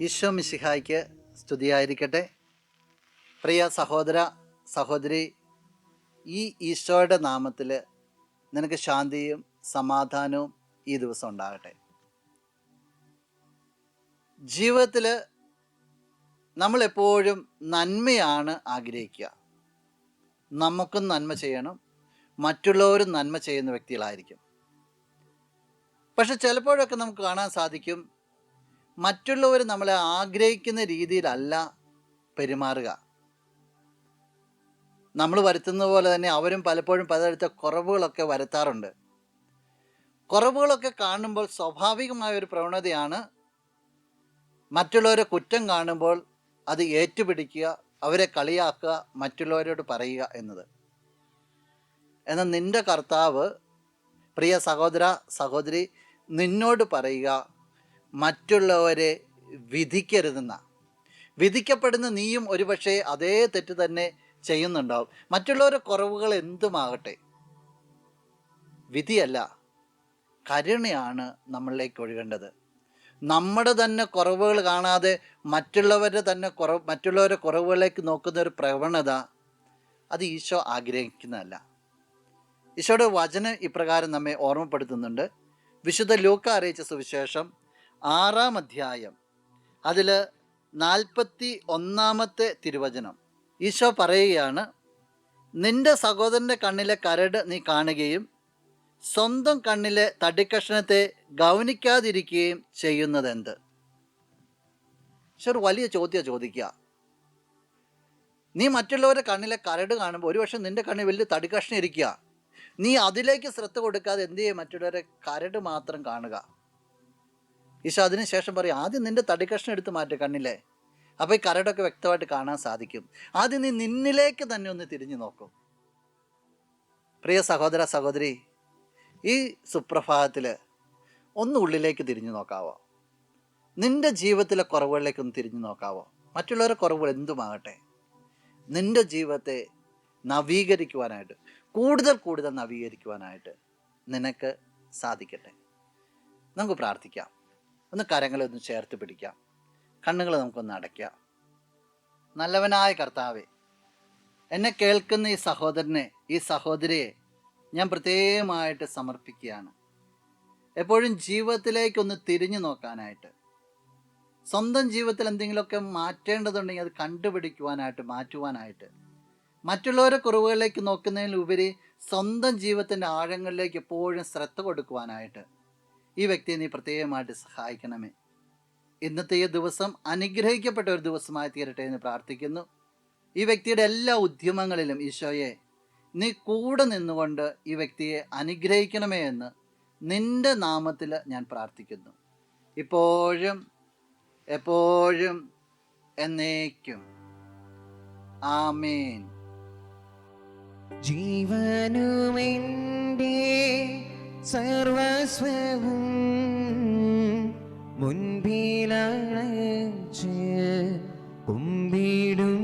ഈശോ മിശിഹായ്ക്ക് സ്തുതിയായിരിക്കട്ടെ. പ്രിയ സഹോദര സഹോദരി ഈ ഈശോയുടെ നാമത്തിൽ നിനക്ക് ശാന്തിയും സമാധാനവും ഈ ദിവസം ഉണ്ടാകട്ടെ. ജീവിതത്തിൽ നമ്മളെപ്പോഴും നന്മയാണ് ആഗ്രഹിക്കുക. നമുക്കും നന്മ ചെയ്യണം. മറ്റുള്ളവരും നന്മ ചെയ്യുന്ന വ്യക്തികളായിരിക്കും. പക്ഷെ ചിലപ്പോഴൊക്കെ നമുക്ക് കാണാൻ സാധിക്കും മറ്റുള്ളവർ നമ്മളെ ആഗ്രഹിക്കുന്ന രീതിയിലല്ല പെരുമാറുക. നമ്മൾ വരുത്തുന്ന പോലെ തന്നെ അവരും പലപ്പോഴും പലതരത്തെ കുറവുകളൊക്കെ വരുത്താറുണ്ട്. കുറവുകളൊക്കെ കാണുമ്പോൾ സ്വാഭാവികമായ ഒരു പ്രവണതയാണ് മറ്റുള്ളവരെ കുറ്റം കാണുമ്പോൾ അത് ഏറ്റുപിടിക്കുക അവരെ കളിയാക്കുക മറ്റുള്ളവരോട് പറയുക എന്നത്. എന്നാൽ നിന്റെ കർത്താവ് പ്രിയ സഹോദര സഹോദരി നിന്നോട് പറയുക മറ്റുള്ളവരെ വിധിക്കരുതെന്ന. വിധിക്കപ്പെടുന്ന നീയും ഒരുപക്ഷെ അതേ തെറ്റ് തന്നെ ചെയ്യുന്നുണ്ടാവും. മറ്റുള്ളവരുടെ കുറവുകൾ എന്തുമാകട്ടെ. വിധിയല്ല കരുണയാണ് നമ്മളിലേക്ക് ഒഴുകേണ്ടത്. നമ്മുടെ തന്നെ കുറവുകൾ കാണാതെ മറ്റുള്ളവരുടെ തന്നെ കുറവ് മറ്റുള്ളവരുടെ കുറവുകളിലേക്ക് നോക്കുന്ന ഒരു പ്രവണത അത് ഈശോ ആഗ്രഹിക്കുന്നതല്ല. ഈശോയുടെ വചനം ഇപ്രകാരം നമ്മെ ഓർമ്മപ്പെടുത്തുന്നുണ്ട്. വിശുദ്ധ ലൂക്ക അറിയിച്ച സുവിശേഷം ആറാം അധ്യായം അതിൽ നാൽപ്പത്തി ഒന്നാമത്തെ തിരുവചനം. ഈശോ പറയുകയാണ് നിന്റെ സഹോദരന്റെ കണ്ണിലെ കരട് നീ കാണുകയും സ്വന്തം കണ്ണിലെ തടിക്കഷ്ണത്തെ ഗൗനിക്കാതിരിക്കുകയും ചെയ്യുന്നതെന്ത്? പക്ഷെ ഒരു വലിയ ചോദ്യം ചോദിക്കുക. നീ മറ്റുള്ളവരുടെ കണ്ണിലെ കരട് കാണുമ്പോൾ ഒരുപക്ഷെ നിന്റെ കണ്ണിൽ വലിയ തടിക്കഷ്ണം ഇരിക്കുക. നീ അതിലേക്ക് ശ്രദ്ധ കൊടുക്കാതെ എന്ത് ചെയ്യും? മറ്റുള്ളവരെ കരട് മാത്രം കാണുക. ഈശോ അതിന് ശേഷം പറയും ആദ്യം നിന്റെ തടിക്കഷ്ണം എടുത്ത് മാറ്റുക കണ്ണിലെ. അപ്പോൾ ഈ കരടൊക്കെ വ്യക്തമായിട്ട് കാണാൻ സാധിക്കും. ആദ്യം നീ നിന്നിലേക്ക് തന്നെ ഒന്ന് തിരിഞ്ഞു നോക്കും. പ്രിയ സഹോദര സഹോദരി ഈ സുപ്രഭാതത്തിൽ ഒന്ന് ഉള്ളിലേക്ക് തിരിഞ്ഞു നോക്കാവോ? നിന്റെ ജീവിതത്തിലെ കുറവുകളിലേക്ക് ഒന്ന് തിരിഞ്ഞു നോക്കാവോ? മറ്റുള്ളവരുടെ കുറവുകൾ എന്തുമാകട്ടെ? നിന്റെ ജീവിതത്തെ നവീകരിക്കുവാനായിട്ട് കൂടുതൽ കൂടുതൽ നവീകരിക്കുവാനായിട്ട് നിനക്ക് സാധിക്കട്ടെ. നമുക്ക് പ്രാർത്ഥിക്കാം. ഒന്ന് കരങ്ങളെ ഒന്ന് ചേർത്ത് പിടിക്കാം. കണ്ണുകൾ നമുക്കൊന്ന് അടയ്ക്കാം. നല്ലവനായ കർത്താവെ എന്നെ കേൾക്കുന്ന ഈ സഹോദരനെ ഈ സഹോദരിയെ ഞാൻ പ്രത്യേകമായിട്ട് സമർപ്പിക്കുകയാണ്. എപ്പോഴും ജീവിതത്തിലേക്കൊന്ന് തിരിഞ്ഞു നോക്കാനായിട്ട് സ്വന്തം ജീവിതത്തിൽ എന്തെങ്കിലുമൊക്കെ മാറ്റേണ്ടതുണ്ടെങ്കിൽ അത് കണ്ടുപിടിക്കുവാനായിട്ട് മാറ്റുവാനായിട്ട് മറ്റുള്ളവരുടെ കുറവുകളിലേക്ക് നോക്കുന്നതിലുപരി സ്വന്തം ജീവിതത്തിന്റെ ആഴങ്ങളിലേക്ക് എപ്പോഴും ശ്രദ്ധ കൊടുക്കുവാനായിട്ട് ഈ വ്യക്തിയെ നീ പ്രത്യേകമായിട്ട് സഹായിക്കണമേ. ഇന്നത്തെ ഈ ദിവസം അനുഗ്രഹിക്കപ്പെട്ട ഒരു ദിവസമായി തീരട്ടെ എന്ന് പ്രാർത്ഥിക്കുന്നു. ഈ വ്യക്തിയുടെ എല്ലാ ഉദ്യമങ്ങളിലും ഈശോയെ നീ കൂടെ നിന്നുകൊണ്ട് ഈ വ്യക്തിയെ അനുഗ്രഹിക്കണമേ എന്ന് നിന്റെ നാമത്തിൽ ഞാൻ പ്രാർത്ഥിക്കുന്നു. ഇപ്പോഴും എപ്പോഴും എന്നേക്കും. ആമേൻ. ജീവനുമെന്റെ സർവസ്വവും മുൻപിലഴച്ച് കുമ്പിടും